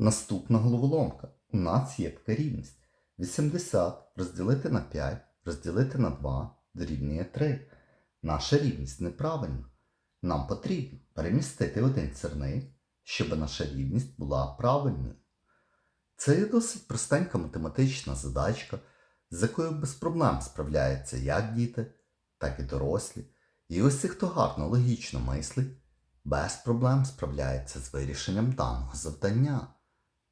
Наступна головоломка. У нас є така рівність. 80 розділити на 5 розділити на 2 дорівнює 3. Наша рівність неправильна. Нам потрібно перемістити один сірник, щоб наша рівність була правильною. Це є досить простенька математична задачка, з якою без проблем справляються як діти, так і дорослі. І ось хто гарно логічно мислить, без проблем справляється з вирішенням даного завдання.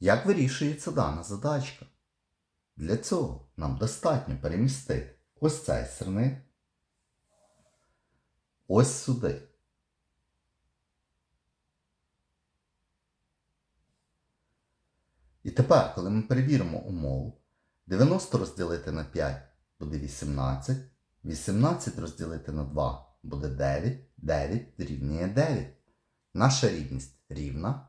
Як вирішується дана задачка? Для цього нам достатньо перемістити ось цей сирник ось сюди. І тепер, коли ми перевіримо умову, 90 розділити на 5 буде 18, 18 розділити на 2 буде 9, 9 дорівнює 9. Наша рівність рівна,